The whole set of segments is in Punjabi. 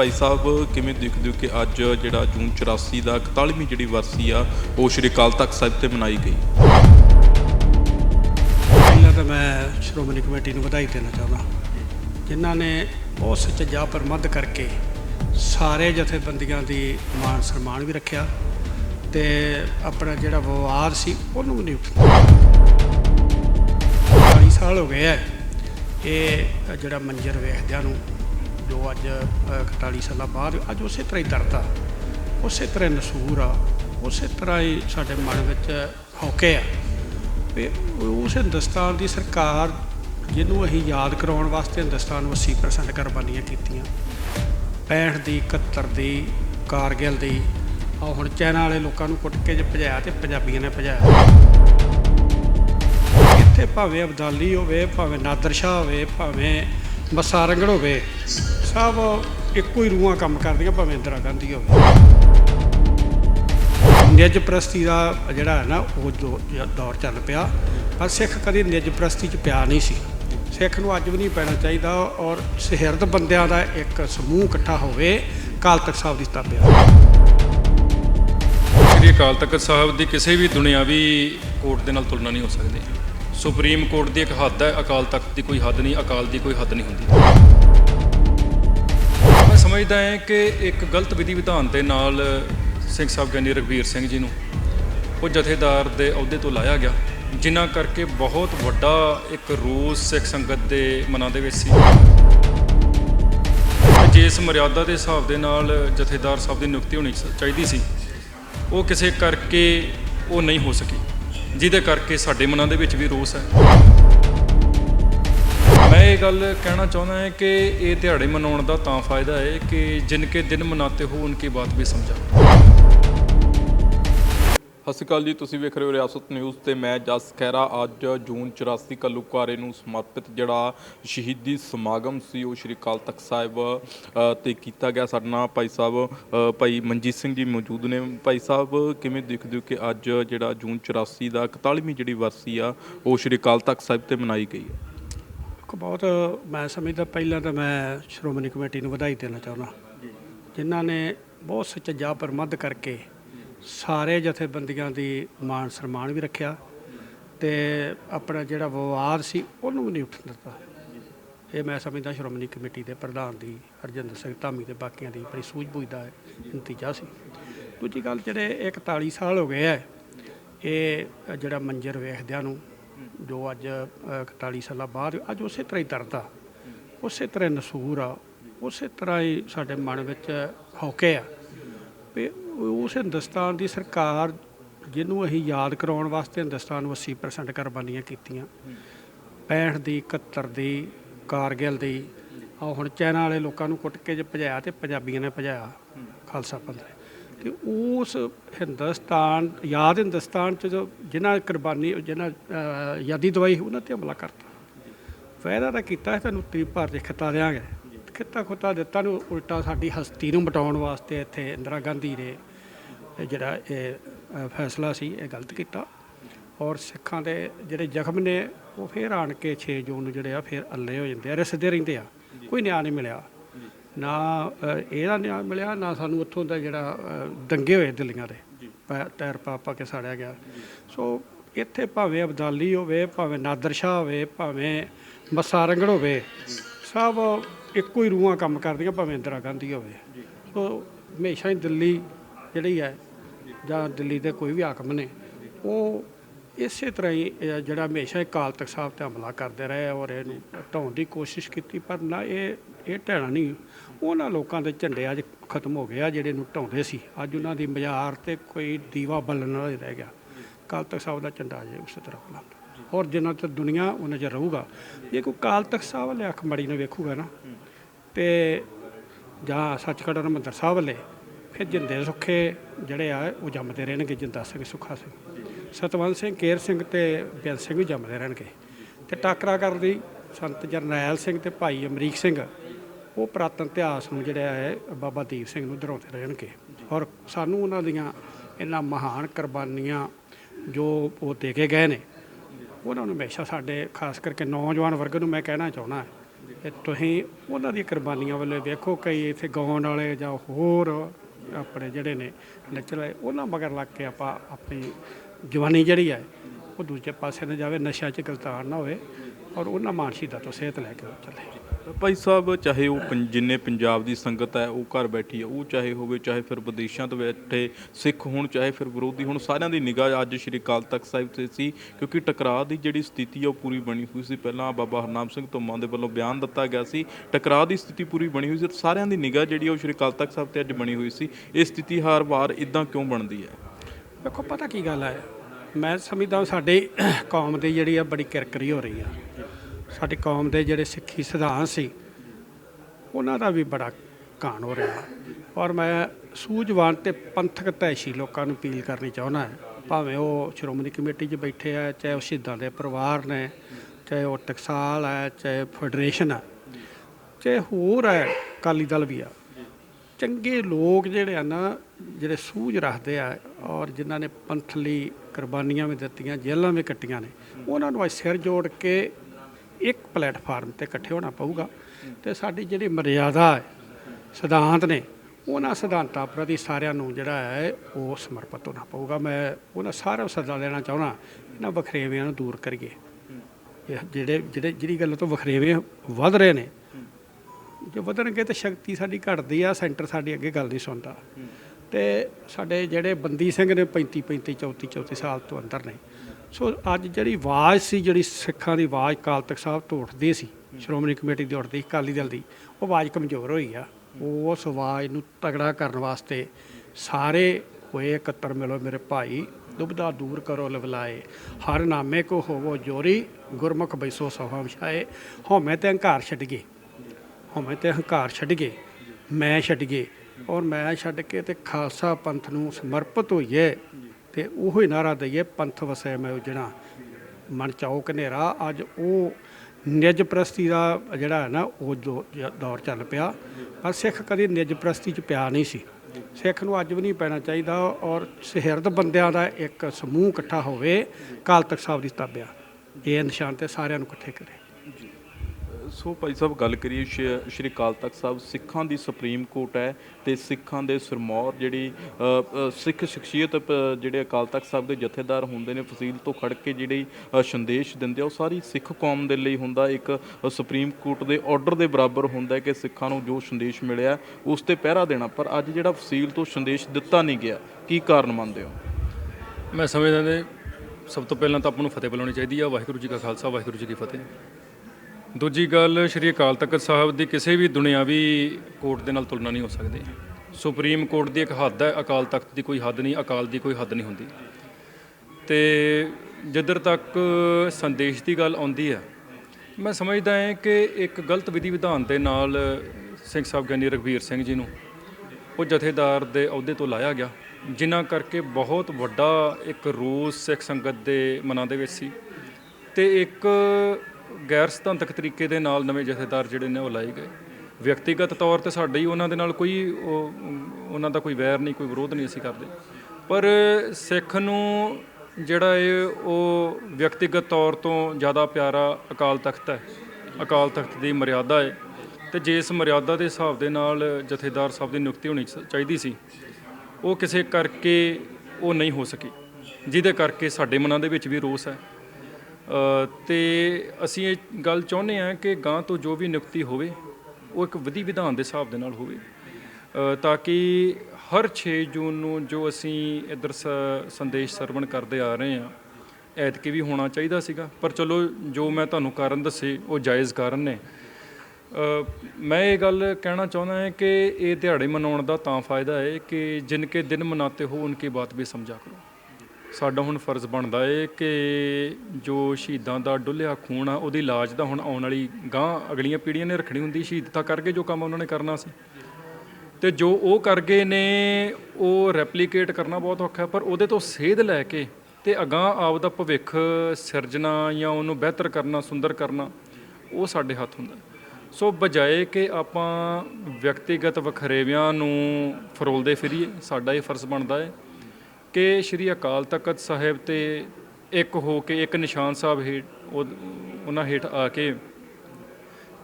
ਭਾਈ ਸਾਹਿਬ, ਕਿਵੇਂ ਦੇਖਦੇ ਹੋ ਕਿ ਅੱਜ ਜਿਹੜਾ ਜੂਨ 84 ਦਾ 41ਵੀਂ ਜਿਹੜੀ ਵਰਸੀ ਆ, ਉਹ ਸ਼੍ਰੀ ਅਕਾਲ ਤਖਤ ਸਾਹਿਬ ਤੇ ਮਨਾਈ ਗਈ? ਪਹਿਲਾਂ ਤਾਂ ਮੈਂ ਸ਼੍ਰੋਮਣੀ ਕਮੇਟੀ ਨੂੰ ਵਧਾਈ ਦੇਣਾ ਚਾਹੁੰਦਾ। ਜਿਨ੍ਹਾਂ ਨੇ ਬਹੁਤ ਸੁਚੱਜਾ ਪ੍ਰਬੰਧ ਕਰਕੇ ਸਾਰੇ ਜਥੇਬੰਦੀਆਂ ਦੀ ਮਾਨ ਸਨਮਾਨ ਵੀ ਰੱਖਿਆ ਤੇ ਆਪਣਾ ਜਿਹੜਾ ਵਿਵਾਦ ਸੀ, ਉਹਨੂੰ ਵੀ ਨਿਪਟਾਇਆ 40 ਸਾਲ ਹੋ ਗਏ ਹੈ ਇਹ ਜਿਹੜਾ ਮੰਜਰ ਵੇਖਦਿਆਂ ਨੂੰ ਜੋ ਅੱਜ ਅ, 41 ਸਾਲਾਂ ਬਾਅਦ ਅੱਜ ਉਸੇ ਤਰ੍ਹਾਂ ਹੀ ਦਰਦ ਆ ਉਸੇ ਤਰ੍ਹਾਂ ਹੀ ਨਸੂਰ ਆ। ਉਸੇ ਤਰ੍ਹਾਂ ਹੀ ਸਾਡੇ ਮਨ ਵਿੱਚ ਹੌਕੇ ਆ। ਵੀ ਉਸ ਹਿੰਦੁਸਤਾਨ ਦੀ ਸਰਕਾਰ ਜਿਹਨੂੰ ਅਸੀਂ ਯਾਦ ਕਰਾਉਣ ਵਾਸਤੇ ਹਿੰਦੁਸਤਾਨ ਨੂੰ 80% ਕੁਰਬਾਨੀਆਂ ਕੀਤੀਆਂ। 65 ਦੀ 71 ਦੀ ਕਾਰਗਿਲ ਦੀ ਆ ਹੁਣ ਚਾਈਨਾ ਵਾਲੇ ਲੋਕਾਂ ਨੂੰ ਕੁੱਟ ਕੇ ਜੇ ਭਜਾਇਆ ਤੇ ਪੰਜਾਬੀਆਂ ਨੇ ਭਜਾਇਆ। ਇੱਥੇ ਭਾਵੇਂ ਅਬਦਾਲੀ ਹੋਵੇ ਭਾਵੇਂ ਨਾਦਰ ਸ਼ਾਹ ਹੋਵੇ ਭਾਵੇਂ ਮੱਸਾ ਰੰਗੜ ਹੋਵੇ। ਸਭ ਇੱਕੋ ਹੀ ਰੂਹਾਂ ਕੰਮ ਕਰਦੀਆਂ, ਭਾਵੇਂ ਇੰਦਰਾ ਗਾਂਧੀ ਹੋਵੇ। ਨਿੱਜ ਪ੍ਰਸਤੀ ਦਾ ਜਿਹੜਾ ਹੈ ਨਾ, ਉਹ ਜੋ ਦੌਰ ਚੱਲ ਪਿਆ। ਪਰ ਸਿੱਖ ਕਦੀ ਨਿੱਜ ਪ੍ਰਸਤੀ ਚ ਪਿਆ ਨਹੀਂ ਸੀ। ਸਿੱਖ ਨੂੰ ਅੱਜ ਵੀ ਨਹੀਂ ਪੈਣਾ ਚਾਹੀਦਾ ਔਰ ਸਿਹਰਦ ਬੰਦਿਆਂ ਦਾ ਇੱਕ ਸਮੂਹ ਇਕੱਠਾ ਹੋਵੇ ਕਾਲ ਤਖਤ ਸਾਹਿਬ ਦੀ ਸਥਾਪਿਆ ਸ੍ਰੀ ਅਕਾਲ ਤਖਤ ਸਾਹਿਬ ਦੀ ਕਿਸੇ ਵੀ ਦੁਨਿਆਵੀ ਕੋਰਟ ਦੇ ਨਾਲ ਤੁਲਨਾ ਨਹੀਂ ਹੋ ਸਕਦੀ। ਸੁਪਰੀਮ ਕੋਰਟ ਦੀ ਇੱਕ ਹੱਦ ਹੈ, ਅਕਾਲ ਤਖਤ ਦੀ ਕੋਈ ਹੱਦ ਨਹੀਂ, ਅਕਾਲ ਦੀ ਕੋਈ ਹੱਦ ਨਹੀਂ ਹੁੰਦੀ। ਮੈਂ ਸਮਝਦਾ ਹਾਂ ਕਿ ਇੱਕ ਗਲਤ ਵਿਧੀ ਵਿਧਾਨ ਦੇ ਨਾਲ ਸਿੰਘ ਸਾਹਿਬ ਗਿਆਨੀ ਰਘਵੀਰ ਸਿੰਘ ਜੀ ਨੂੰ ਉਹ ਜਥੇਦਾਰ ਦੇ ਅਹੁਦੇ ਤੋਂ ਲਾਇਆ ਗਿਆ, ਜਿਨ੍ਹਾਂ ਕਰਕੇ ਬਹੁਤ ਵੱਡਾ ਇੱਕ ਰੋਸ ਸਿੱਖ ਸੰਗਤ ਦੇ ਮਨਾਂ ਦੇ ਵਿੱਚ ਸੀ। ਜਿਸ ਮਰਿਆਦਾ ਦੇ ਹਿਸਾਬ ਦੇ ਨਾਲ ਜਥੇਦਾਰ ਸਾਹਿਬ ਦੀ ਨਿਯੁਕਤੀ ਹੋਣੀ ਚਾਹੀਦੀ ਸੀ, ਉਹ ਕਿਸੇ ਕਰਕੇ ਉਹ ਨਹੀਂ ਹੋ ਸਕੀ। ਜਿਹਦੇ ਕਰਕੇ ਸਾਡੇ ਮਨਾਂ ਦੇ ਵਿੱਚ ਵੀ ਰੋਸ ਹੈ। ਮੈਂ ਇਹ ਗੱਲ ਕਹਿਣਾ ਚਾਹੁੰਦਾ ਹਾਂ ਕਿ ਇਹ ਦਿਹਾੜੇ ਮਨਾਉਣ ਦਾ ਤਾਂ ਫਾਇਦਾ ਹੈ ਕਿ ਜਿਨਕੇ ਦਿਨ ਮਨਾਤੇ ਹੋ ਉਨਕੀ ਬਾਤ ਵੀ ਸਮਝਾ। ਸਤਿ ਸ਼੍ਰੀ ਅਕਾਲ ਜੀ, ਤੁਸੀਂ ਵੇਖ ਰਹੇ ਹੋ ਰਿਆਸਤ ਨਿਊਜ਼ ਤੇ ਮੈਂ ਜਸ ਖਹਿਰਾ। ਅੱਜ ਜੂਨ 84 ਕੱਲੂਕਾਰੇ ਨੂੰ ਸਮਰਪਿਤ ਜਿਹੜਾ ਸ਼ਹੀਦੀ ਸਮਾਗਮ ਸੀ, ਉਹ ਸ਼੍ਰੀ ਅਕਾਲ ਤਖਤ ਸਾਹਿਬ ਤੇ ਕੀਤਾ ਗਿਆ। ਸਾਡੇ ਨਾਲ ਭਾਈ ਸਾਹਿਬ ਭਾਈ ਮਨਜੀਤ ਸਿੰਘ ਜੀ ਮੌਜੂਦ ਨੇ। ਭਾਈ ਸਾਹਿਬ, ਕਿਵੇਂ ਦੇਖਦੇ ਹੋ ਕਿ ਅੱਜ ਜਿਹੜਾ ਜੂਨ 84 ਦਾ 41ਵੀਂ ਜਿਹੜੀ ਵਰਸੀ ਆ, ਉਹ ਸ਼੍ਰੀ ਅਕਾਲ ਤਖਤ ਸਾਹਿਬ ਤੇ ਮਨਾਈ ਗਈ ਹੈ? ਬਹੁਤ ਮੈਂ ਸਮਝਦਾ, ਪਹਿਲਾਂ ਤਾਂ ਮੈਂ ਸ਼੍ਰੋਮਣੀ ਕਮੇਟੀ ਨੂੰ ਵਧਾਈ ਦੇਣਾ ਚਾਹੁੰਦਾ। ਜਿਨ੍ਹਾਂ ਨੇ ਬਹੁਤ ਸੁਚੱਜਾ ਪ੍ਰਬੰਧ ਕਰਕੇ ਸਾਰੇ ਜਥੇਬੰਦੀਆਂ ਦੀ ਮਾਨ ਸਨਮਾਨ ਵੀ ਰੱਖਿਆ ਤੇ ਆਪਣਾ ਜਿਹੜਾ ਵਿਵਾਦ ਸੀ ਉਹਨੂੰ ਵੀ ਨਹੀਂ ਉੱਠਣ ਦਿੱਤਾ। ਇਹ ਮੈਂ ਸਮਝਦਾ ਸ਼੍ਰੋਮਣੀ ਕਮੇਟੀ ਦੇ ਪ੍ਰਧਾਨ ਦੀ ਹਰਜਿੰਦਰ ਸਿੰਘ ਧਾਮੀ ਤੇ ਬਾਕੀਆਂ ਦੀ ਬੜੀ ਸੂਝ-ਬੂਝ ਦਾ ਨਤੀਜਾ ਸੀ। ਦੂਜੀ ਗੱਲ ਜਿਹੜੇ 41 ਸਾਲ ਹੋ ਗਏ ਹੈ ਇਹ ਜਿਹੜਾ ਮੰਜਰ ਵੇਖਦਿਆਂ ਨੂੰ ਜੋ ਅੱਜ ਅ, 41 ਸਾਲਾਂ ਬਾਅਦ ਅੱਜ ਉਸੇ ਤਰ੍ਹਾਂ ਹੀ ਦਰਦਾ ਉਸੇ ਤਰ੍ਹਾਂ ਹੀ ਨਸੂਰ ਆ ਉਸੇ ਤਰ੍ਹਾਂ ਹੀ ਸਾਡੇ ਮਨ ਵਿੱਚ ਹੌਕੇ ਆ ਵੀ ਉਸ ਹਿੰਦੁਸਤਾਨ ਦੀ ਸਰਕਾਰ ਜਿਹਨੂੰ ਅਸੀਂ ਯਾਦ ਕਰਾਉਣ ਵਾਸਤੇ ਹਿੰਦੁਸਤਾਨ ਨੂੰ 80% ਕੁਰਬਾਨੀਆਂ ਕੀਤੀਆਂ। 65 ਦੀ 71 ਦੀ, ਕਾਰਗਿਲ ਦੀ ਆ ਹੁਣ ਚਾਈਨਾ ਵਾਲੇ ਲੋਕਾਂ ਨੂੰ ਕੁੱਟ ਕੇ ਜੇ ਭਜਾਇਆ ਤੇ ਪੰਜਾਬੀਆਂ ਨੇ ਭਜਾਇਆ ਖਾਲਸਾ ਪੰਥ ਨੇ। ਤੇ ਉਸ ਹਿੰਦੁਸਤਾਨ, ਯਾਦ ਹਿੰਦੁਸਤਾਨ ਚ ਜੋ ਜਿਨ੍ਹਾਂ ਕੁਰਬਾਨੀ, ਜਿਨ੍ਹਾਂ ਯਾਦੀ ਦਵਾਈ ਉਹਨਾਂ ਤੇ ਹਮਲਾ ਕਰਤਾ। ਫਾਇਦਾ ਤਾਂ ਕੀਤਾ ਹੈ ਤੁਹਾਨੂੰ ਤੀਰ ਭਰ ਦੇ ਖਿੱਤਾ ਦਿਆਂਗੇ। ਖਿੱਤਾ ਖੁੱਤਾ ਦਿੱਤਾ ਨੂੰ ਉਲਟਾ ਸਾਡੀ ਹਸਤੀ ਨੂੰ ਮਿਟਾਉਣ ਵਾਸਤੇ ਇੱਥੇ ਇੰਦਰਾ ਗਾਂਧੀ ਨੇ ਜਿਹੜਾ ਇਹ ਫੈਸਲਾ ਸੀ ਇਹ ਗਲਤ ਕੀਤਾ। ਔਰ ਸਿੱਖਾਂ ਦੇ ਜਿਹੜੇ ਜ਼ਖਮ ਨੇ ਉਹ ਫੇਰ ਆਣ ਕੇ 6 ਜੂਨ ਨੂੰ ਜਿਹੜੇ ਆ ਫੇਰ ਅੱਲੇ ਹੋ ਜਾਂਦੇ ਆ ਰਿਸਦੇ ਰਹਿੰਦੇ ਆ। ਕੋਈ ਨਿਆਂ ਨਹੀਂ ਮਿਲਿਆ। ਨਾ ਇਹਦਾ ਨਿਆਂ ਮਿਲਿਆ ਨਾ ਸਾਨੂੰ ਉੱਥੋਂ ਦਾ ਜਿਹੜਾ ਦੰਗੇ ਹੋਏ ਦਿੱਲੀਆਂ ਦੇ। ਟਾਇਰ ਪਾ ਪਾ ਕੇ ਸਾੜਿਆ ਗਿਆ। ਸੋ ਇੱਥੇ ਭਾਵੇਂ ਅਬਦਾਲੀ ਹੋਵੇ ਭਾਵੇਂ ਨਾਦਰ ਸ਼ਾਹ ਹੋਵੇ ਭਾਵੇਂ ਮੱਸਾ ਰੰਗੜ ਹੋਵੇ ਸਭ ਇੱਕੋ ਹੀ ਰੂਹਾਂ ਕੰਮ ਕਰਦੀਆਂ ਭਾਵੇਂ ਇੰਦਰਾ ਗਾਂਧੀ ਹੋਵੇ। ਸੋ ਹਮੇਸ਼ਾ ਹੀ ਦਿੱਲੀ ਜਿਹੜੀ ਹੈ, ਜਾਂ ਦਿੱਲੀ ਦੇ ਕੋਈ ਵੀ ਹਾਕਮ ਨੇ, ਉਹ ਇਸੇ ਤਰ੍ਹਾਂ ਹੀ ਜਿਹੜਾ ਹਮੇਸ਼ਾ ਹੀ ਅਕਾਲ ਤਖਤ ਸਾਹਿਬ ਤੇ ਹਮਲਾ ਕਰਦੇ ਰਹੇ ਔਰ ਇਹਨੂੰ ਢਾਉਣ ਦੀ ਕੋਸ਼ਿਸ਼ ਕੀਤੀ, ਪਰ ਨਾ ਇਹ ਇਹ ਢਹਿਣਾ ਨਹੀਂ। ਉਹਨਾਂ ਲੋਕਾਂ ਦੇ ਝੰਡੇ ਅੱਜ ਖਤਮ ਹੋ ਗਏ ਆ ਜਿਹੜੇ ਨੂੰ ਢਾਉਂਦੇ ਸੀ। ਅੱਜ ਉਹਨਾਂ ਦੀ ਮਜ਼ਾਰ ਤੇ ਕੋਈ ਦੀਵਾ ਬਲਣ ਵਾਲਾ ਰਹਿ ਗਿਆ। ਕਾਲ ਤਖਤ ਸਾਹਿਬ ਦਾ ਝੰਡਾ ਜੇ ਉਸੇ ਤਰ੍ਹਾਂ ਬੁਲੰਦ। ਔਰ ਜਿੰਨਾ ਚਿਰ ਦੁਨੀਆ ਉਹਨਾਂ ਚ ਰਹੂਗਾ, ਜੇ ਕੋਈ ਕਾਲ ਤਖਤ ਸਾਹਿਬ ਵਾਲੇ ਅੱਖ ਮੜੀ ਨਾਲ ਵੇਖੂਗਾ ਨਾ, ਤੇ ਜਾਂ ਸੱਚਖੰਡ ਹਰਿਮੰਦਰ ਸਾਹਿਬ ਵਾਲੇ ਫਿਰ ਜਿੰਦੇ ਸੁੱਖੇ ਜਿਹੜੇ ਆ, ਉਹ ਜੰਮਦੇ ਰਹਿਣਗੇ, ਜਿੰਦਾ ਸਿੰਘ, ਸੁੱਖਾ ਸਿੰਘ। ਸਤਵੰਤ ਸਿੰਘ, ਕੇਰ ਸਿੰਘ ਤੇ ਬੇਅੰਤ ਸਿੰਘ ਵੀ ਜੰਮਦੇ ਰਹਿਣਗੇ। ਤੇ ਟਾਕਰਾ ਕਰਦੀ ਸੰਤ ਜਰਨੈਲ ਸਿੰਘ ਤੇ ਭਾਈ ਅਮਰੀਕ ਸਿੰਘ, ਉਹ ਪੁਰਾਤਨ ਇਤਿਹਾਸ ਨੂੰ ਜਿਹੜਾ ਹੈ ਬਾਬਾ ਦੀਪ ਸਿੰਘ ਨੂੰ ਦਰਾਉਂਦੇ ਰਹਿਣਗੇ। ਔਰ ਸਾਨੂੰ ਉਹਨਾਂ ਦੀਆਂ ਇਹਨਾਂ ਮਹਾਨ ਕੁਰਬਾਨੀਆਂ ਜੋ ਉਹ ਦੇ ਕੇ ਗਏ ਨੇ, ਉਹਨਾਂ ਨੂੰ ਹਮੇਸ਼ਾ ਸਾਡੇ, ਖਾਸ ਕਰਕੇ ਨੌਜਵਾਨ ਵਰਗ ਨੂੰ ਮੈਂ ਕਹਿਣਾ ਚਾਹੁੰਦਾ ਕਿ ਤੁਸੀਂ ਉਹਨਾਂ ਦੀਆਂ ਕੁਰਬਾਨੀਆਂ ਵੱਲੇ ਵੇਖੋ, ਕਈ ਇੱਥੇ ਗਾਉਣ ਵਾਲੇ ਜਾਂ ਹੋਰ ਆਪਣੇ ਜਿਹੜੇ ਨੇ ਨੱਚਣ ਵਾਲੇ ਉਹਨਾਂ ਮਗਰ ਲੱਗ ਕੇ ਆਪਾਂ ਆਪਣੀ ਜਵਾਨੀ ਜਿਹੜੀ ਹੈ, ਉਹ ਦੂਜੇ ਪਾਸੇ ਨਾ ਜਾਵੇ ਨਸ਼ਾ 'ਚ ਗਲਤਾਨ ਨਾ ਹੋਵੇ ਔਰ ਉਹਨਾਂ ਮਾਨਸੀ ਤੋਂ ਸਿਹਤ ਲੈ ਕੇ ਚੱਲੇ। ਭਾਈ ਸਾਹਿਬ, ਚਾਹੇ ਉਹ ਪੰ- ਜਿੰਨੇ ਪੰਜਾਬ ਦੀ ਸੰਗਤ ਹੈ, ਉਹ ਘਰ ਬੈਠੀ ਹੈ, ਉਹ ਚਾਹੇ ਹੋਵੇ, ਚਾਹੇ ਫਿਰ ਵਿਦੇਸ਼ਾਂ ਤੋਂ ਬੈਠੇ ਸਿੱਖ ਹੋਣ, ਚਾਹੇ ਫਿਰ ਵਿਰੋਧੀ ਹੋਣ, ਸਾਰਿਆਂ ਦੀ ਨਿਗਾਹ ਅੱਜ ਸ਼੍ਰੀ ਅਕਾਲ ਤਖਤ ਸਾਹਿਬ ਤੇ ਸੀ, ਕਿਉਂਕਿ ਟਕਰਾਅ ਦੀ ਜਿਹੜੀ ਸਥਿਤੀ ਹੈ, ਉਹ ਪੂਰੀ ਬਣੀ ਹੋਈ ਸੀ। ਪਹਿਲਾਂ ਬਾਬਾ ਹਰਨਾਮ ਸਿੰਘ ਧੁੰਮਾਂ ਦੇ ਵੱਲੋਂ ਬਿਆਨ ਦਿੱਤਾ ਗਿਆ ਸੀ, ਟਕਰਾਅ ਦੀ ਸਥਿਤੀ ਪੂਰੀ ਬਣੀ ਹੋਈ ਸੀ ਤੇ ਸਾਰਿਆਂ ਦੀ ਨਿਗਾਹ ਜਿਹੜੀ ਹੈ, ਉਹ ਸ਼੍ਰੀ ਅਕਾਲ ਤਖਤ ਸਾਹਿਬ ਤੇ ਅੱਜ ਬਣੀ ਹੋਈ ਸੀ। ਇਹ ਸਥਿਤੀ ਹਰ ਵਾਰ ਇਦਾਂ ਕਿਉਂ ਬਣਦੀ ਹੈ? ਦੇਖੋ, ਪਤਾ ਕੀ ਗੱਲ ਹੈ? ਮੈਂ ਸਮਝਦਾ ਸਾਡੇ ਕੌਮ ਦੀ ਜਿਹੜੀ ਆ, ਬੜੀ ਕਿਰਕਰੀ ਹੋ ਰਹੀ ਆ। ਸਾਡੀ ਕੌਮ ਦੇ ਜਿਹੜੇ ਸਿੱਖੀ ਸਿਧਾਂਤ ਸੀ, ਉਹਨਾਂ ਦਾ ਵੀ ਬੜਾ ਘਾਣ ਹੋ ਰਿਹਾ। ਔਰ ਮੈਂ ਸੂਝਵਾਨ ਤੇ ਪੰਥਕ ਤੈਸ਼ੀ ਲੋਕਾਂ ਨੂੰ ਅਪੀਲ ਕਰਨੀ ਚਾਹੁੰਦਾ ਹਾਂ, ਭਾਵੇਂ ਉਹ ਸ਼੍ਰੋਮਣੀ ਕਮੇਟੀ 'ਚ ਬੈਠੇ ਆ, ਚਾਹੇ ਉਹ ਸ਼ਹੀਦਾਂ ਦੇ ਪਰਿਵਾਰ ਨੇ, ਚਾਹੇ ਉਹ ਟਕਸਾਲ ਹੈ ਚਾਹੇ ਫੈਡਰੇਸ਼ਨ ਹੈ ਚਾਹੇ ਹੋਰ ਹੈ ਅਕਾਲੀ ਦਲ ਵੀ ਆ। ਚੰਗੇ ਲੋਕ ਜਿਹੜੇ ਆ ਨਾ, ਜਿਹੜੇ ਸੂਝ ਰੱਖਦੇ ਆ ਔਰ ਜਿਨ੍ਹਾਂ ਨੇ ਪੰਥ ਲਈ ਕੁਰਬਾਨੀਆਂ ਵੀ ਦਿੱਤੀਆਂ, ਜੇਲ੍ਹਾਂ ਵੀ ਕੱਟੀਆਂ ਨੇ, ਉਹਨਾਂ ਨੂੰ ਅੱਜ ਸਿਰ ਜੋੜ ਕੇ ਇੱਕ ਪਲੇਟਫਾਰਮ ਤੇ ਇਕੱਠੇ ਹੋਣਾ ਪਊਗਾ ਤੇ ਸਾਡੀ ਜਿਹੜੀ ਮਰਿਆਦਾ ਹੈ, ਸਿਧਾਂਤ ਨੇ, ਉਹਨਾਂ ਸਿਧਾਂਤਾਂ ਪ੍ਰਤੀ ਸਾਰਿਆਂ ਨੂੰ ਜਿਹੜਾ ਹੈ, ਉਹ ਸਮਰਪਿਤ ਹੋਣਾ ਪਊਗਾ। ਮੈਂ ਉਹਨਾਂ ਸਾਰਿਆਂ ਨੂੰ ਸੱਦਾ ਦੇਣਾ ਚਾਹੁੰਦਾ, ਇਹਨਾਂ ਵਖਰੇਵਿਆਂ ਨੂੰ ਦੂਰ ਕਰੀਏ। ਇਹ ਜਿਹੜੇ ਜਿਹੜੇ, ਜਿਹੜੀ ਗੱਲ ਤੋਂ ਵਖਰੇਵੇਂ ਵੱਧ ਰਹੇ ਨੇ, ਜੇ ਵਧਣਗੇ ਤਾਂ ਸ਼ਕਤੀ ਸਾਡੀ ਘਟਦੀ ਆ, ਸੈਂਟਰ ਸਾਡੀ ਅੱਗੇ ਗੱਲ ਨਹੀਂ ਸੁਣਦਾ। ਤੇ ਸਾਡੇ ਜਿਹੜੇ ਬੰਦੀ ਸਿੰਘ ਨੇ 35 35 34 34 ਸਾਲ ਤੋਂ ਅੰਦਰ ਨੇ ਸੋ ਅੱਜ ਜਿਹੜੀ ਆਵਾਜ਼ ਸੀ ਜਿਹੜੀ ਸਿੱਖਾਂ ਦੀ ਆਵਾਜ਼ ਕਾਲ ਤਖਤ ਸਾਹਿਬ ਤੋਂ ਉੱਠਦੀ ਸੀ ਸ਼੍ਰੋਮਣੀ ਕਮੇਟੀ ਦੀ ਉੱਠਦੀ ਅਕਾਲੀ ਦਲ ਦੀ ਉਹ ਆਵਾਜ਼ ਕਮਜ਼ੋਰ ਹੋਈ ਆ। ਉਸ ਆਵਾਜ਼ ਨੂੰ ਤਗੜਾ ਕਰਨ ਵਾਸਤੇ ਸਾਰੇ ਹੋਏ ਇਕੱਤਰ ਮਿਲੋ ਮੇਰੇ ਭਾਈ ਦੁਬਦਾ ਦੂਰ ਕਰੋ ਲਵਲਾਏ। ਹਰ ਨਾਮੇ ਕੋ ਹੋਵੋ ਜੋਰੀ ਗੁਰਮੁਖ ਬੈਸੋ ਸੋਹਮ ਛਾਏ ਹਉਮੈ ਤੇ ਹੰਕਾਰ ਛੱਡ ਗਏ। ਹਉਮੈ ਤੇ ਹੰਕਾਰ ਛੱਡ ਗਏ। ਮੈਂ ਛੱਡ ਗਏ। ਔਰ ਮੈਂ ਛੱਡ ਕੇ ਤੇ ਖਾਲਸਾ ਪੰਥ ਨੂੰ ਸਮਰਪਿਤ ਹੋਈਏ। ਤੇ ਉਹੋ ਹੀ ਨਾਰਾ ਦਈਏ ਪੰਥ ਵਸੈ ਮੈਂ ਉਜਣਾ। ਮਨ ਚਾਉ ਕਨੇਰਾ ਅੱਜ ਉਹ ਨਿਜ ਪ੍ਰਸਤੀ ਦਾ ਜਿਹੜਾ ਹੈ ਨਾ, ਉਹ ਦੋ- ਦੌਰ ਚੱਲ ਪਿਆ। ਪਰ ਸਿੱਖ ਕਦੇ ਨਿਜ ਪ੍ਰਸਤੀ ਚ ਪਿਆ ਨਹੀਂ ਸੀ। ਸਿੱਖ ਨੂੰ ਅੱਜ ਵੀ ਨਹੀਂ ਪੈਣਾ ਚਾਹੀਦਾ ਔਰ ਸਿਹਰਦ ਬੰਦਿਆਂ ਦਾ ਇੱਕ ਸਮੂਹ ਇਕੱਠਾ ਹੋਵੇ, ਕਾਲ ਤਖਤ ਸਾਹਿਬ ਦੀ ਤਾਬਿਆ ਇਹ ਨਿਸ਼ਾਨ ਤੇ ਸਾਰਿਆਂ ਨੂੰ ਇਕੱਠੇ ਕਰੇ। ਸੋ ਭਾਈ ਸਾਹਿਬ, ਗੱਲ ਕਰੀਏ ਸ਼੍ਰੀ ਅਕਾਲ ਤਖਤ ਸਾਹਿਬ, ਸਿੱਖਾਂ ਦੀ ਸੁਪਰੀਮ ਕੋਰਟ ਹੈ ਤੇ ਸਿੱਖਾਂ ਦੇ ਸਿਰਮੌਰ ਜਿਹੜੀ ਸਿੱਖ ਸ਼ਖਸੀਅਤ ਪ- ਜਿਹੜੇ ਅਕਾਲ ਤਖਤ ਸਾਹਿਬ ਦੇ ਜਥੇਦਾਰ ਹੁੰਦੇ ਨੇ, ਫਸੀਲ ਤੋਂ ਖੜ ਕੇ ਜਿਹੜੀ ਸੰਦੇਸ਼ ਦਿੰਦੇ ਆ, ਉਹ ਸਾਰੀ ਸਿੱਖ ਕੌਮ ਦੇ ਲਈ ਹੁੰਦਾ, ਇੱਕ ਸੁਪਰੀਮ ਕੋਰਟ ਦੇ ਆਰਡਰ ਦੇ ਬਰਾਬਰ ਹੁੰਦਾ ਕਿ ਸਿੱਖਾਂ ਨੂੰ ਜੋ ਸੰਦੇਸ਼ ਮਿਲਿਆ, ਉਸ ਤੇ ਪਹਿਰਾ ਦੇਣਾ, ਪਰ ਅੱਜ ਜਿਹੜਾ ਫਸੀਲ ਤੋਂ ਸੰਦੇਸ਼ ਦਿੱਤਾ ਨਹੀਂ ਗਿਆ, ਕੀ ਕਾਰਨ ਮੰਨਦੇ ਹੋ? ਮੈਂ ਸਮਝਦਾ ਨੇ ਸਭ ਤੋਂ ਪਹਿਲਾਂ ਤਾਂ ਆਪਾਂ ਨੂੰ ਫਤਿਹ ਬੁਲਾਉਣੀ ਚਾਹੀਦੀ ਆ, ਵਾਹਿਗੁਰੂ ਜੀ ਕਾ ਖਾਲਸਾ, ਵਾਹਿਗੁਰੂ ਜੀ ਕੀ ਫਤਿਹ। ਦੂਜੀ ਗੱਲ, ਸ਼੍ਰੀ ਅਕਾਲ ਤਖਤ ਸਾਹਿਬ ਦੀ ਕਿਸੇ ਵੀ ਦੁਨਿਆਵੀ ਕੋਰਟ ਦੇ ਨਾਲ ਤੁਲਨਾ ਨਹੀਂ ਹੋ ਸਕਦੀ। ਸੁਪਰੀਮ ਕੋਰਟ ਦੀ ਇੱਕ ਹੱਦ ਹੈ, ਅਕਾਲ ਤਖਤ ਦੀ ਕੋਈ ਹੱਦ ਨਹੀਂ, ਅਕਾਲ ਦੀ ਕੋਈ ਹੱਦ ਨਹੀਂ ਹੁੰਦੀ। ਤੇ ਜਿੱਧਰ ਤੱਕ ਸੰਦੇਸ਼ ਦੀ ਗੱਲ ਆਉਂਦੀ ਹੈ, ਮੈਂ ਸਮਝਦਾ ਹਾਂ ਕਿ ਇੱਕ ਗਲਤ ਵਿਧੀ ਵਿਧਾਨ ਦੇ ਨਾਲ ਸਿੰਘ ਸਾਹਿਬ ਗਿਆਨੀ ਰਘਵੀਰ ਸਿੰਘ ਜੀ ਨੂੰ ਉਹ ਜਥੇਦਾਰ ਦੇ ਅਹੁਦੇ ਤੋਂ ਲਾਇਆ ਗਿਆ, ਜਿਨ੍ਹਾਂ ਕਰਕੇ ਬਹੁਤ ਵੱਡਾ ਇੱਕ ਰੋਸ ਸਿੱਖ ਸੰਗਤ ਦੇ ਮਨਾਂ ਦੇ ਵਿੱਚ ਸੀ। ਤੇ ਇੱਕ ਗੈਰ ਸਿਧਾਂਤਕ ਤਰੀਕੇ ਦੇ ਨਾਲ ਨਵੇਂ ਜਥੇਦਾਰ ਜਿਹੜੇ ਨੇ ਉਹ ਲਾਏ ਗਏ। ਵਿਅਕਤੀਗਤ ਤੌਰ ਤੇ ਸਾਡੇ ਹੀ ਉਹਨਾਂ ਦੇ ਨਾਲ ਕੋਈ ਉਹ, ਉਹਨਾਂ ਦਾ ਕੋਈ ਵੈਰ ਨਹੀਂ ਕੋਈ ਵਿਰੋਧ ਨਹੀਂ ਅਸੀਂ ਕਰਦੇ। ਪਰ ਸਿੱਖ ਨੂੰ ਜਿਹੜਾ ਇਹ ਉਹ ਵਿਅਕਤੀਗਤ ਤੌਰ ਤੋਂ ਜ਼ਿਆਦਾ ਪਿਆਰਾ ਅਕਾਲ ਤਖਤ ਹੈ। ਅਕਾਲ ਤਖਤ ਦੀ ਮਰਿਆਦਾ ਹੈ ਤੇ ਜੇ ਇਸ ਮਰਿਆਦਾ ਦੇ ਹਿਸਾਬ ਦੇ ਨਾਲ ਜਥੇਦਾਰ ਸਾਹਿਬ ਦੀ ਨਿਯੁਕਤੀ ਹੋਣੀ ਚਾਹੀਦੀ ਸੀ ਉਹ ਕਿਸੇ ਕਰਕੇ ਉਹ ਨਹੀਂ ਹੋ ਸਕੀ ਜਿਹਦੇ ਕਰਕੇ ਸਾਡੇ ਮਨਾਂ ਦੇ ਵਿੱਚ ਵੀ ਰੋਸ ਹੈ। ਤੇ ਅਸੀਂ ਇਹ ਗੱਲ ਚਾਹੁੰਦੇ ਹਾਂ ਕਿ ਗਾਂ ਤੋਂ ਜੋ ਵੀ ਨਿਯੁਕਤੀ ਹੋਵੇ, ਉਹ ਇੱਕ ਵਿਧੀ ਵਿਧਾਨ ਦੇ ਹਿਸਾਬ ਦੇ ਨਾਲ ਹੋਵੇ। ਤਾਂ ਕਿ ਹਰ 6 ਜੂਨ ਨੂੰ ਜੋ ਅਸੀਂ ਇਧਰ ਸੰਦੇਸ਼ ਸਰਵਣ ਕਰਦੇ ਆ ਰਹੇ ਹਾਂ, ਐਤਕੀ ਵੀ ਹੋਣਾ ਚਾਹੀਦਾ ਸੀਗਾ। ਪਰ ਚਲੋ, ਜੋ ਮੈਂ ਤੁਹਾਨੂੰ ਕਾਰਨ ਦੱਸੇ, ਉਹ ਜਾਇਜ਼ ਕਾਰਨ ਨੇ। ਮੈਂ ਇਹ ਗੱਲ ਕਹਿਣਾ ਚਾਹੁੰਦਾ ਹਾਂ ਕਿ ਇਹ ਦਿਹਾੜੇ ਮਨਾਉਣ ਦਾ ਤਾਂ ਫਾਇਦਾ ਹੈ ਕਿ ਜਿਨ ਕੇ ਦਿਨ ਮਨਾਤੇ ਹੋ, ਉਨਕੀ ਬਾਤ ਵੀ ਸਮਝਾ ਕਰੋ। ਸਾਡਾ ਹੁਣ ਫਰਜ਼ ਬਣਦਾ ਏ ਕਿ ਜੋ ਸ਼ਹੀਦਾਂ ਦਾ ਡੁੱਲਿਆ ਖੂਨ ਆ, ਉਹਦੀ ਲਾਜ ਦਾ ਹੁਣ ਆਉਣ ਵਾਲੀ ਗਾਂ ਅਗਲੀਆਂ ਪੀੜ੍ਹੀਆਂ ਨੇ ਰੱਖਣੀ ਹੁੰਦੀ, ਸ਼ਹੀਦ ਤਾਂ ਕਰਕੇ ਜੋ ਕੰਮ ਉਹਨਾਂ ਨੇ ਕਰਨਾ ਸੀ। ਤੇ ਜੋ ਉਹ ਕਰ ਗਏ ਨੇ, ਉਹ ਰੈਪਲੀਕੇਟ ਕਰਨਾ ਬਹੁਤ ਔਖਾ, ਪਰ ਉਹਦੇ ਤੋਂ ਸੇਧ ਲੈ ਕੇ ਤੇ ਅਗਾਂ ਆਪਦਾ ਭਵਿੱਖ ਸਿਰਜਣਾ ਜਾਂ ਉਹਨੂੰ ਬਿਹਤਰ ਕਰਨਾ, ਸੁੰਦਰ ਕਰਨਾ, ਉਹ ਸਾਡੇ ਹੱਥ ਹੁੰਦਾ। ਸੋ ਬਜਾਏ ਕਿ ਆਪਾਂ ਵਿਅਕਤੀਗਤ ਵਖਰੇਵਿਆਂ ਨੂੰ ਫਰੋਲਦੇ ਫਿਰੀਏ, ਸਾਡਾ ਇਹ ਫਰਜ਼ ਬਣਦਾ ਹੈ ਕਿ ਸ਼੍ਰੀ ਅਕਾਲ ਤਖਤ ਸਾਹਿਬ ਤੇ ਇੱਕ ਹੋ ਕੇ ਇੱਕ ਨਿਸ਼ਾਨ ਸਾਹਿਬ ਹੇਠ ਉਹ- ਉਹਨਾਂ ਹੇਠ ਆ ਕੇ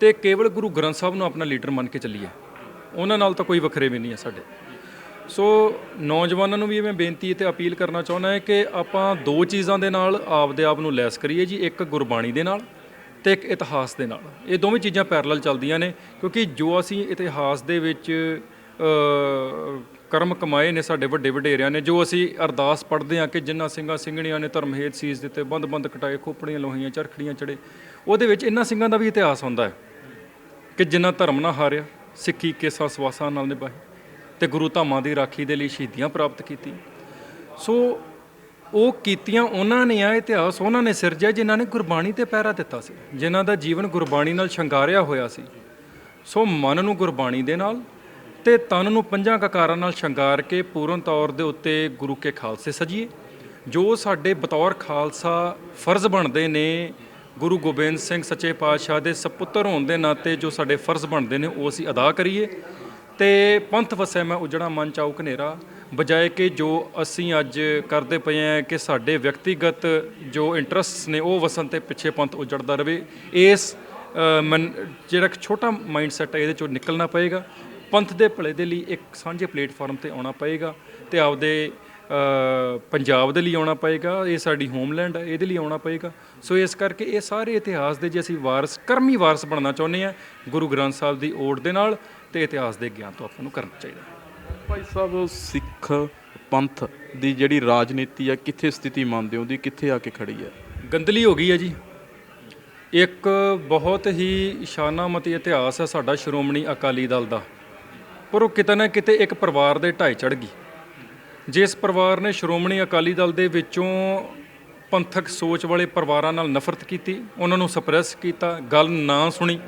ਤੇ ਕੇਵਲ ਗੁਰੂ ਗ੍ਰੰਥ ਸਾਹਿਬ ਨੂੰ ਆਪਣਾ ਲੀਡਰ ਮੰਨ ਕੇ ਚੱਲੀਏ। ਉਹਨਾਂ ਨਾਲ ਤਾਂ ਕੋਈ ਵੱਖਰੇ ਵੀ ਨਹੀਂ ਹੈ ਸਾਡੇ। ਸੋ ਨੌਜਵਾਨਾਂ ਨੂੰ ਵੀ ਮੈਂ ਬੇਨਤੀ ਤੇ ਅਪੀਲ ਕਰਨਾ ਚਾਹੁੰਦਾ ਹਾਂ ਕਿ ਆਪਾਂ ਦੋ ਚੀਜ਼ਾਂ ਦੇ ਨਾਲ ਆਪਦੇ ਆਪ ਨੂੰ ਲੈਸ ਕਰੀਏ ਜੀ, ਇੱਕ ਗੁਰਬਾਣੀ ਦੇ ਨਾਲ ਤੇ ਇੱਕ ਇਤਿਹਾਸ ਦੇ ਨਾਲ। ਇਹ ਦੋਵੇਂ ਚੀਜ਼ਾਂ ਪੈਰਲਲ ਚੱਲਦੀਆਂ ਨੇ ਕਿਉਂਕਿ ਜੋ ਅਸੀਂ ਇਤਿਹਾਸ ਦੇ ਵਿੱਚ ਕਰਮ ਕਮਾਏ ਨੇ ਸਾਡੇ ਵੱਡੇ ਵਡੇਰਿਆਂ ਨੇ, ਜੋ ਅਸੀਂ ਅਰਦਾਸ ਪੜ੍ਹਦੇ ਹਾਂ ਕਿ ਜਿਨ੍ਹਾਂ ਸਿੰਘਾਂ ਸਿੰਘਣੀਆਂ ਨੇ ਧਰਮ ਹੇਤ ਸੀਸ ਦਿੱਤੇ, ਬੰਦ-ਬੰਦ ਕਟਾਏ, ਖੋਪੜੀਆਂ ਲੋਹੀਆਂ ਚਰਖੜੀਆਂ ਚੜੇ, ਉਹਦੇ ਵਿੱਚ ਇਹਨਾਂ ਸਿੰਘਾਂ ਦਾ ਵੀ ਇਤਿਹਾਸ ਹੁੰਦਾ ਹੈ ਕਿ ਜਿਨ੍ਹਾਂ ਧਰਮ ਨਾਲ ਹਾਰਿਆ, ਸਿੱਖੀ, ਕੇਸਾਂ, ਸਵਾਸਾਂ ਨਾਲ ਨਿਭਾਈ ਤੇ ਗੁਰੂ ਧਾਮਾਂ ਦੀ ਰਾਖੀ ਦੇ ਲਈ ਸ਼ਹੀਦੀਆਂ ਪ੍ਰਾਪਤ ਕੀਤੀ। ਸੋ ਉਹ ਕੀਤੀਆਂ ਉਹਨਾਂ ਨੇ ਆ ਇਤਿਹਾਸ, ਉਹਨਾਂ ਨੇ ਸਿਰਜਿਆ ਜਿਨ੍ਹਾਂ ਨੇ ਗੁਰਬਾਣੀ ਤੇ ਪਹਿਰਾ ਦਿੱਤਾ ਸੀ, ਜਿਨ੍ਹਾਂ ਦਾ ਜੀਵਨ ਗੁਰਬਾਣੀ ਨਾਲ ਸ਼ਿੰਗਾਰਿਆ ਹੋਇਆ ਸੀ। ਸੋ ਮਨ ਨੂੰ ਗੁਰਬਾਣੀ ਦੇ ਨਾਲ ਤੇ ਤਨ ਨੂੰ ਪੰਜਾਂ ਕਕਾਰਾਂ ਨਾਲ ਸ਼ਿੰਗਾਰ ਕੇ ਪੂਰਨ ਤੌਰ ਦੇ ਉੱਤੇ ਗੁਰੂ ਕੇ ਖਾਲਸੇ ਸਜੀਏ, ਜੋ ਸਾਡੇ ਬਤੌਰ ਖਾਲਸਾ ਫਰਜ਼ ਬਣਦੇ ਨੇ, ਗੁਰੂ ਗੋਬਿੰਦ ਸਿੰਘ ਸੱਚੇ ਪਾਤਸ਼ਾਹ ਦੇ ਸਪੁੱਤਰ ਹੋਣ ਦੇ ਨਾਤੇ ਜੋ ਸਾਡੇ ਫਰਜ਼ ਬਣਦੇ ਨੇ, ਉਹ ਅਸੀਂ ਅਦਾ ਕਰੀਏ। ਤੇ ਪੰਥ ਵਸੈ ਮੈਂ ਉਜੜਾ ਮਨ ਚਾਉ ਕਨੇਰਾ ਬਜਾਏ ਕਿ ਜੋ ਅਸੀਂ ਅੱਜ ਕਰਦੇ ਪਏ ਹਾਂ ਕਿ ਸਾਡੇ ਵਿਅਕਤੀਗਤ ਜੋ ਇੰਟਰਸਟਸ ਨੇ, ਉਹ ਵਸਣ ਤੇ ਪਿੱਛੇ ਪੰਥ ਉਜੜਦਾ ਰਵੇ। ਇਸ ਮਨ, ਜਿਹੜਾ ਛੋਟਾ ਮਾਈਂਡਸੈਟ ਹੈ, ਇਹਦੇ ਚੋਂ ਨਿਕਲਣਾ ਪਏਗਾ। ਪੰਥ ਦੇ ਭਲੇ ਦੇ ਲਈ ਇੱਕ ਸਾਂਝੇ ਪਲੇਟਫਾਰਮ ਤੇ ਆਉਣਾ ਪਏਗਾ ਤੇ ਆਪਦੇ ਪੰਜਾਬ ਦੇ ਲਈ ਆਉਣਾ ਪਏਗਾ ਇਹ ਸਾਡੀ ਹੋਮਲੈਂਡ ਹੈ ਇਹਦੇ ਲਈ ਆਉਣਾ ਪਏਗਾ। ਸੋ ਇਸ ਕਰਕੇ ਇਹ ਸਾਰੇ ਇਤਿਹਾਸ ਦੇ ਜੇ ਅਸੀਂ ਵਾਰਸ ਕਰਮੀ ਵਾਰਸ ਬਣਨਾ ਚਾਹੁੰਦੇ ਹਾਂ ਗੁਰੂ ਗ੍ਰੰਥ ਸਾਹਿਬ ਦੀ ਓਟ ਦੇ ਨਾਲ ਤੇ ਇਤਿਹਾਸ ਦੇ ਗਿਆਨ ਤੋਂ ਆਪਾਂ ਨੂੰ ਕਰਨਾ ਚਾਹੀਦਾ। ਭਾਈ ਸਾਹਿਬ ਸਿੱਖ ਪੰਥ ਦੀ ਜਿਹੜੀ ਰਾਜਨੀਤੀ ਆ ਕਿੱਥੇ ਸਥਿਤੀ ਮੰਨਦੇ ਹੋ ਦੀ ਕਿੱਥੇ ਆ ਕੇ ਖੜੀ ਹੈ ਗੰਦਲੀ ਹੋ ਗਈ ਹੈ ਜੀ। ਇੱਕ ਬਹੁਤ ਹੀ ਸ਼ਾਨਾਮਤੀ ਇਤਿਹਾਸ ਹੈ ਸਾਡਾ ਸ਼੍ਰੋਮਣੀ ਅਕਾਲੀ ਦਲ ਦਾ। ਪਰ ਉਹ ਕਿਤੇ ਨਾ ਕਿਤੇ ਇੱਕ ਪਰਿਵਾਰ ਦੇ ਢਾਈ ਚੜ ਗਈ। ਜਿਸ ਪਰਿਵਾਰ ਨੇ ਸ਼੍ਰੋਮਣੀ ਅਕਾਲੀ ਦਲ ਦੇ ਵਿੱਚੋਂ ਪੰਥਕ ਸੋਚ ਵਾਲੇ ਪਰਿਵਾਰਾਂ ਨਾਲ ਨਫ਼ਰਤ ਕੀਤੀ, ਉਹਨਾਂ ਨੂੰ ਸਪਰੈਸ ਕੀਤਾ, ਗੱਲ ਨਾ ਸੁਣੀ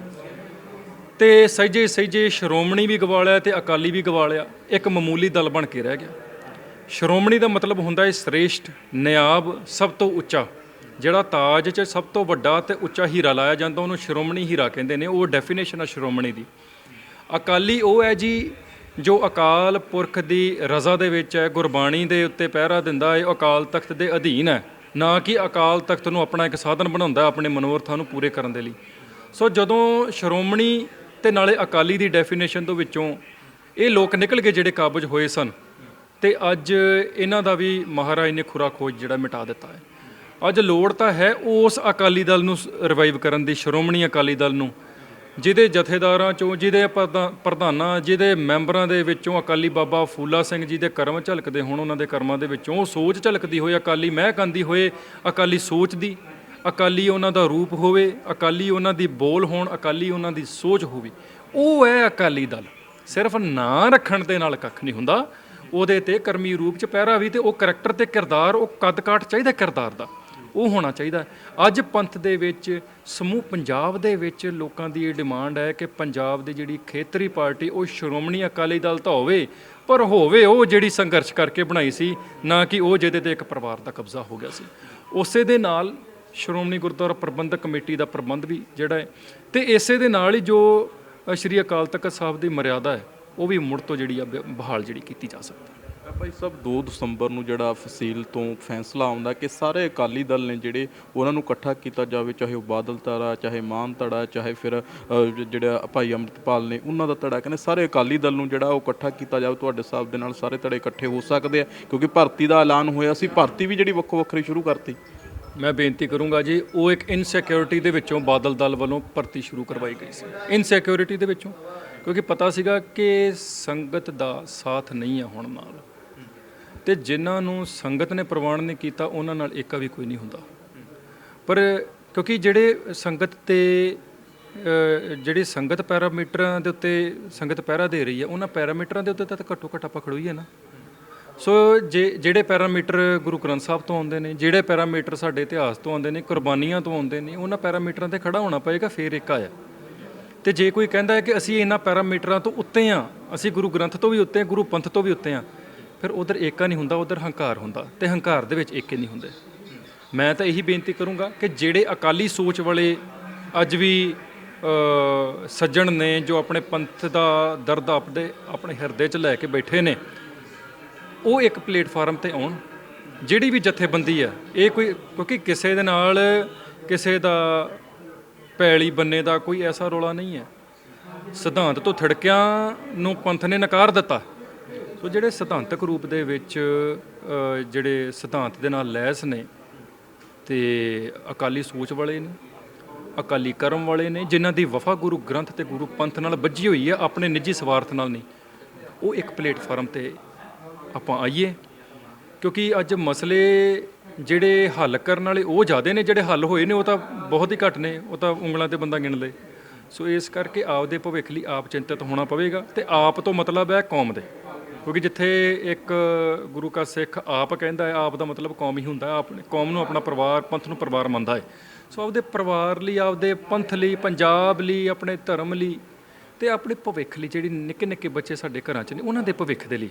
ਤੇ ਸਹਿਜੇ ਸਹਿਜੇ ਸ਼੍ਰੋਮਣੀ ਵੀ ਗਵਾ ਲਿਆ ਤੇ ਅਕਾਲੀ ਵੀ ਗਵਾ ਲਿਆ ਇੱਕ ਮਾਮੂਲੀ ਦਲ ਬਣ ਕੇ ਰਹਿ ਗਿਆ। ਸ਼੍ਰੋਮਣੀ ਦਾ ਮਤਲਬ ਹੁੰਦਾ ਹੈ ਸ੍ਰੇਸ਼ਟ, ਨਿਆਬ, ਸਭ ਤੋਂ ਉੱਚਾ। ਜਿਹੜਾ ਤਾਜ 'ਚ ਸਭ ਤੋਂ ਵੱਡਾ ਤੇ ਉੱਚਾ ਹੀਰਾ ਲਾਇਆ ਜਾਂਦਾ, ਉਹਨੂੰ ਸ਼੍ਰੋਮਣੀ ਹੀਰਾ ਕਹਿੰਦੇ ਨੇ, ਉਹ ਡੈਫੀਨੇਸ਼ਨ ਹੈ ਸ਼੍ਰੋਮਣੀ ਦੀ। ਅਕਾਲੀ ਉਹ ਹੈ ਜੀ ਜੋ ਅਕਾਲ ਪੁਰਖ ਦੀ ਰਜ਼ਾ ਦੇ ਵਿੱਚ ਹੈ, ਗੁਰਬਾਣੀ ਦੇ ਉੱਤੇ ਪਹਿਰਾ ਦਿੰਦਾ ਹੈ ਅਕਾਲ ਤਖਤ ਦੇ ਅਧੀਨ ਹੈ। ਨਾ ਕਿ ਅਕਾਲ ਤਖਤ ਨੂੰ ਆਪਣਾ ਇੱਕ ਸਾਧਨ ਬਣਾਉਂਦਾ ਆਪਣੇ ਮਨੋਰਥਾਂ ਨੂੰ ਪੂਰੇ ਕਰਨ ਦੇ ਲਈ। ਸੋ ਜਦੋਂ ਸ਼੍ਰੋਮਣੀ ਤੇ ਨਾਲੇ ਅਕਾਲੀ ਦੀ ਡੈਫੀਨੇਸ਼ਨ ਤੋਂ ਵਿੱਚੋਂ ਇਹ ਲੋਕ ਨਿਕਲ ਕੇ ਜਿਹੜੇ ਕਾਬਜ ਹੋਏ ਸਨ ਤੇ ਅੱਜ ਇਹਨਾਂ ਦਾ ਵੀ ਮਹਾਰਾਜ ਨੇ ਖੁਰਾ ਖੋਜ ਜਿਹੜਾ ਮਿਟਾ ਦਿੱਤਾ ਹੈ। ਅੱਜ ਲੋੜ ਤਾਂ ਹੈ ਉਸ ਅਕਾਲੀ ਦਲ ਨੂੰ ਰਿਵਾਈਵ ਕਰਨ ਦੀ, ਸ਼੍ਰੋਮਣੀ ਅਕਾਲੀ ਦਲ ਨੂੰ। ਜਿਹਦੇ ਜਥੇਦਾਰਾਂ ਚੋਂ, ਜਿਹਦੇ ਪ੍ਰਧਾ- ਪ੍ਰਧਾਨਾਂ, ਜਿਹਦੇ ਮੈਂਬਰਾਂ ਦੇ ਵਿੱਚੋਂ ਅਕਾਲੀ ਬਾਬਾ ਫੂਲਾ ਸਿੰਘ ਜੀ ਦੇ ਕਰਮ ਝਲਕਦੇ ਹੋਣ, ਉਹਨਾਂ ਦੇ ਕਰਮਾਂ ਦੇ ਵਿੱਚੋਂ ਉਹ ਸੋਚ ਝਲਕਦੀ ਹੋਏ, ਅਕਾਲੀ ਮਹਿਕ ਆਉਂਦੀ ਹੋਏ, ਅਕਾਲੀ ਸੋਚ ਦੀ, ਅਕਾਲੀ ਉਹਨਾਂ ਦਾ ਰੂਪ ਹੋਵੇ, ਅਕਾਲੀ ਉਹਨਾਂ ਦੀ ਬੋਲ ਹੋਣ, ਅਕਾਲੀ ਉਹਨਾਂ ਦੀ ਸੋਚ ਹੋਵੇ, ਉਹ ਹੈ ਅਕਾਲੀ ਦਲ। ਸਿਰਫ ਨਾਂ ਰੱਖਣ ਦੇ ਨਾਲ ਕੱਖ ਨਹੀਂ ਹੁੰਦਾ, ਉਹਦੇ ਤੇ ਕਰਮੀ ਰੂਪ ਚ ਪਹਿਰਾ ਵੀ ਤੇ ਉਹ ਕਰੈਕਟਰ ਤੇ ਕਿਰਦਾਰ, ਉਹ ਕੱਦ ਕਾਠ ਚਾਹੀਦਾ ਕਿਰਦਾਰ ਦਾ। ਉਹ ਹੋਣਾ ਚਾਹੀਦਾ ਅੱਜ ਪੰਥ ਦੇ ਵਿੱਚ, ਸਮੂਹ ਪੰਜਾਬ ਦੇ ਵਿੱਚ ਲੋਕਾਂ ਦੀ ਇਹ ਡਿਮਾਂਡ ਹੈ ਕਿ ਪੰਜਾਬ ਦੀ ਜਿਹੜੀ ਖੇਤਰੀ ਪਾਰਟੀ, ਉਹ ਸ਼੍ਰੋਮਣੀ ਅਕਾਲੀ ਦਲ ਤਾਂ ਹੋਵੇ, ਪਰ ਹੋਵੇ ਉਹ ਜਿਹੜੀ ਸੰਘਰਸ਼ ਕਰਕੇ ਬਣਾਈ ਸੀ, ਨਾ ਕਿ ਉਹ ਜਿਹਦੇ ਤੇ ਇੱਕ ਪਰਿਵਾਰ ਦਾ ਕਬਜ਼ਾ ਹੋ ਗਿਆ ਸੀ। ਉਸੇ ਦੇ ਨਾਲ ਸ਼੍ਰੋਮਣੀ ਗੁਰਦੁਆਰਾ ਪ੍ਰਬੰਧਕ ਕਮੇਟੀ ਦਾ ਪ੍ਰਬੰਧ ਵੀ ਜਿਹੜਾ ਹੈ, ਤੇ ਇਸੇ ਦੇ ਨਾਲ ਹੀ ਜੋ ਸ਼੍ਰੀ ਅਕਾਲ ਤਖਤ ਸਾਹਿਬ ਦੀ ਮਰਿਆਦਾ ਹੈ, ਉਹ ਵੀ ਮੁੜ ਤੋਂ ਜਿਹੜੀ ਆ ਬ- ਬਹਾਲ ਜਿਹੜੀ ਕੀਤੀ ਜਾ ਸਕਦੀ ਭਾਈ ਸਾਹਿਬ 2 ਦਸੰਬਰ ਨੂੰ ਜਿਹੜਾ ਫਸੀਲ ਤੋਂ ਫੈਸਲਾ ਆਉਂਦਾ ਕਿ ਸਾਰੇ ਅਕਾਲੀ ਦਲ ਨੇ ਜਿਹੜੇ ਉਹਨਾਂ ਨੂੰ ਇਕੱਠਾ ਕੀਤਾ ਜਾਵੇ, ਚਾਹੇ ਉਹ ਬਾਦਲ ਧੜਾ ਚਾਹੇ ਮਾਨ ਧੜਾ ਚਾਹੇ ਫਿਰ ਜਿਹੜਾ ਭਾਈ ਅੰਮ੍ਰਿਤਪਾਲ ਨੇ, ਉਹਨਾਂ ਦਾ ਧੜਾ ਕਹਿੰਦੇ ਸਾਰੇ ਅਕਾਲੀ ਦਲ ਨੂੰ ਜਿਹੜਾ ਉਹ ਇਕੱਠਾ ਕੀਤਾ ਜਾਵੇ, ਤੁਹਾਡੇ ਹਿਸਾਬ ਦੇ ਨਾਲ ਸਾਰੇ ਧੜੇ ਇਕੱਠੇ ਹੋ ਸਕਦੇ ਆ, ਕਿਉਂਕਿ ਭਰਤੀ ਦਾ ਐਲਾਨ ਹੋਇਆ ਸੀ, ਭਰਤੀ ਵੀ ਜਿਹੜੀ ਵੱਖੋ ਵੱਖਰੀ ਸ਼ੁਰੂ ਕਰਤੀ। ਮੈਂ ਬੇਨਤੀ ਕਰੂੰਗਾ ਜੀ, ਉਹ ਇੱਕ ਇਨਸਿਕਿਉਰਿਟੀ ਦੇ ਵਿੱਚੋਂ ਬਾਦਲ ਦਲ ਵੱਲੋਂ ਭਰਤੀ ਸ਼ੁਰੂ ਕਰਵਾਈ ਗਈ ਸੀ। ਇਨਸਿਕਿਉਰਿਟੀ ਦੇ ਵਿੱਚੋਂ, ਕਿਉਂਕਿ ਪਤਾ ਸੀਗਾ ਕਿ ਸੰਗਤ ਦਾ ਸਾਥ ਨਹੀਂ ਹੈ ਹੁਣ ਨਾਲ। ਤੇ ਜਿਨ੍ਹਾਂ ਨੂੰ ਸੰਗਤ ਨੇ ਪ੍ਰਵਾਨ ਨਹੀਂ ਕੀਤਾ, ਉਹਨਾਂ ਨਾਲ ਏਕਾ ਵੀ ਕੋਈ ਨਹੀਂ ਹੁੰਦਾ। ਪਰ ਕਿਉਂਕਿ ਜਿਹੜੇ ਸੰਗਤ ਤੇ ਜਿਹੜੀ ਸੰਗਤ ਪੈਰਾਮੀਟਰਾਂ ਦੇ ਉੱਤੇ ਸੰਗਤ ਪਹਿਰਾ ਦੇ ਰਹੀ ਹੈ ਉਹਨਾਂ ਪੈਰਾਮੀਟਰਾਂ ਦੇ ਉੱਤੇ ਤਾਂ ਘੱਟੋ ਘੱਟ ਆਪਾਂ ਖੜੋਈਏ ਨਾ। ਸੋ ਜੇ, ਜਿਹੜੇ ਪੈਰਾਮੀਟਰ ਗੁਰੂ ਗ੍ਰੰਥ ਸਾਹਿਬ ਤੋਂ ਆਉਂਦੇ ਨੇ, ਜਿਹੜੇ ਪੈਰਾਮੀਟਰ ਸਾਡੇ ਇਤਿਹਾਸ ਤੋਂ ਆਉਂਦੇ ਨੇ, ਕੁਰਬਾਨੀਆਂ ਤੋਂ ਆਉਂਦੇ ਨੇ, ਉਹਨਾਂ ਪੈਰਾਮੀਟਰਾਂ ਤੇ ਖੜਾ ਹੋਣਾ ਪਏਗਾ, ਫੇਰ ਇੱਕ ਆਇਆ ਤੇ ਜੇ ਕੋਈ ਕਹਿੰਦਾ ਹੈ ਕਿ ਅਸੀਂ ਇਹਨਾਂ ਪੈਰਾਮੀਟਰਾਂ ਤੋਂ ਉੱਤੇ ਆ, ਅਸੀਂ ਗੁਰੂ ਗ੍ਰੰਥ ਤੋਂ ਵੀ ਉੱਤੇ ਹਾਂ ਗੁਰੂ ਪੰਥ ਤੋਂ ਵੀ ਉੱਤੇ ਆ ਫਿਰ ਉਧਰ ਏਕਾ ਨਹੀਂ ਹੁੰਦਾ, ਉਧਰ ਹੰਕਾਰ ਹੁੰਦਾ ਤੇ ਹੰਕਾਰ ਦੇ ਵਿੱਚ ਏਕੇ ਨਹੀਂ ਹੁੰਦੇ। ਮੈਂ ਤਾਂ ਇਹੀ ਬੇਨਤੀ ਕਰੂੰਗਾ ਕਿ ਜਿਹੜੇ ਅਕਾਲੀ ਸੋਚ ਵਾਲੇ ਅੱਜ ਵੀ ਸੱਜਣ ਨੇ ਜੋ ਆਪਣੇ ਪੰਥ ਦਾ ਦਰਦ ਆਪਦੇ, ਆਪਣੇ ਹਿਰਦੇ 'ਚ ਲੈ ਕੇ ਬੈਠੇ ਨੇ, ਉਹ ਇੱਕ ਪਲੇਟਫਾਰਮ ਤੇ ਆਉਣ। ਜਿਹੜੀ ਵੀ ਜਥੇਬੰਦੀ ਆ, ਇਹ ਕੋਈ, ਕਿਉਂਕਿ ਕਿਸੇ ਦੇ ਨਾਲ ਕਿਸੇ ਦਾ ਪੈਲੀ ਬੰਨੇ ਦਾ ਕੋਈ ਐਸਾ ਰੋਲਾ ਨਹੀਂ ਹੈ। ਸਿਧਾਂਤ ਤੋਂ ਥੜਕਿਆਂ ਨੂੰ ਪੰਥ ਨੇ ਨਕਾਰ ਦਿੱਤਾ। ਸੋ ਜਿਹੜੇ ਸਿਧਾਂਤਕ ਰੂਪ ਦੇ ਵਿੱਚ ਜਿਹੜੇ ਸਿਧਾਂਤ ਦੇ ਨਾਲ ਲੈਸ ਨੇ ਤੇ ਅਕਾਲੀ ਸੋਚ ਵਾਲੇ ਨੇ, ਅਕਾਲੀ ਕਰਮ ਵਾਲੇ ਨੇ, ਜਿਨ੍ਹਾਂ ਦੀ ਵਫਾ ਗੁਰੂ ਗ੍ਰੰਥ ਤੇ ਗੁਰੂ ਪੰਥ ਨਾਲ ਵੱਜੀ ਹੋਈ ਹੈ ਆਪਣੇ ਨਿੱਜੀ ਸਵਾਰਥ ਨਾਲ ਨਹੀਂ, ਉਹ ਇੱਕ ਪਲੇਟਫਾਰਮ ਤੇ ਆਪਾਂ ਆਈਏ। ਕਿਉਂਕਿ ਅੱਜ ਮਸਲੇ ਜਿਹੜੇ ਹੱਲ ਕਰਨ ਵਾਲੇ ਉਹ ਜ਼ਿਆਦੇ ਨੇ, ਜਿਹੜੇ ਹੱਲ ਹੋਏ ਨੇ, ਉਹ ਤਾਂ ਬਹੁਤ ਹੀ ਘੱਟ ਨੇ, ਉਹ ਤਾਂ ਉਂਗਲਾਂ ਤੇ ਬੰਦਾ ਗਿਣ ਲੇ। ਸੋ ਇਸ ਕਰਕੇ ਆਪਦੇ ਭਵਿੱਖ ਲਈ ਆਪ ਚਿੰਤਤ ਹੋਣਾ ਪਵੇਗਾ ਤੇ ਆਪ ਤੋਂ ਮਤਲਬ ਹੈ ਕੌਮ ਦੇ। ਕਿਉਂਕਿ ਜਿੱਥੇ ਇੱਕ ਗੁਰੂ ਕਾ ਸਿੱਖ ਆਪ ਕਹਿੰਦਾ ਹੈ, ਆਪ ਦਾ ਮਤਲਬ ਕੌਮ ਹੀ ਹੁੰਦਾ ਹੈ ਆਪਣੇ ਕੌਮ ਨੂੰ ਆਪਣਾ ਪਰਿਵਾਰ, ਪੰਥ ਨੂੰ ਪਰਿਵਾਰ ਮੰਨਦਾ ਹੈ। ਸੋ ਆਪਦੇ ਪਰਿਵਾਰ ਲਈ, ਆਪਦੇ ਪੰਥ ਲਈ, ਪੰਜਾਬ ਲਈ, ਆਪਣੇ ਧਰਮ ਲਈ ਤੇ ਆਪਣੇ ਭਵਿੱਖ ਲਈ ਜਿਹੜੀ ਨਿੱਕੇ ਨਿੱਕੇ ਬੱਚੇ ਸਾਡੇ ਘਰਾਂ 'ਚ ਨੇ, ਉਹਨਾਂ ਦੇ ਭਵਿੱਖ ਦੇ ਲਈ।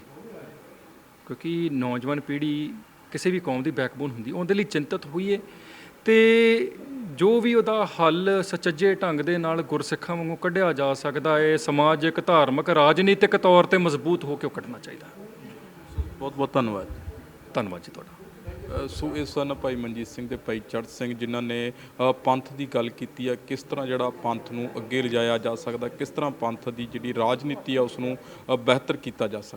ਕਿਉਂਕਿ ਨੌਜਵਾਨ ਪੀੜ੍ਹੀ ਕਿਸੇ ਵੀ ਕੌਮ ਦੀ ਬੈਕਬੋਨ ਹੁੰਦੀ, ਉਹਦੇ ਲਈ ਚਿੰਤਤ ਹੋਈਏ ਤੇ ਜੋ ਵੀ ਉਹਦਾ ਹੱਲ ਸੁਚੱਜੇ ਢੰਗ ਦੇ ਨਾਲ ਗੁਰਸਿੱਖਾਂ ਵਾਂਗੂ ਕੱਢਿਆ ਜਾ ਸਕਦਾ ਹੈ ਸਮਾਜਿਕ ਧਾਰਮਿਕ ਰਾਜਨੀਤਿਕ ਤੌਰ ਤੇ ਮਜ਼ਬੂਤ ਹੋ ਕੇ ਕੱਢਣਾ ਚਾਹੀਦਾ ਬਹੁਤ ਬਹੁਤ ਧੰਨਵਾਦ ਧੰਨਵਾਦ ਜੀ ਤੁਹਾਡਾ। ਸੋ ਇਹ ਸਨ ਭਾਈ ਮਨਜੀਤ ਸਿੰਘ ਤੇ ਭਾਈ ਚੜ੍ਹ ਸਿੰਘ ਜਿਨ੍ਹਾਂ ਨੇ ਪੰਥ ਦੀ ਗੱਲ ਕੀਤੀ ਹੈ ਕਿਸ ਤਰ੍ਹਾਂ ਜਿਹੜਾ ਪੰਥ ਨੂੰ ਅੱਗੇ ਲਿਜਾਇਆ ਜਾ ਸਕਦਾ ਕਿਸ ਤਰ੍ਹਾਂ ਪੰਥ ਦੀ ਜਿਹੜੀ ਰਾਜਨੀਤੀ ਆ ਉਸ ਨੂੰ ਬਿਹਤਰ ਕੀਤਾ ਜਾ ਸਕਦਾ।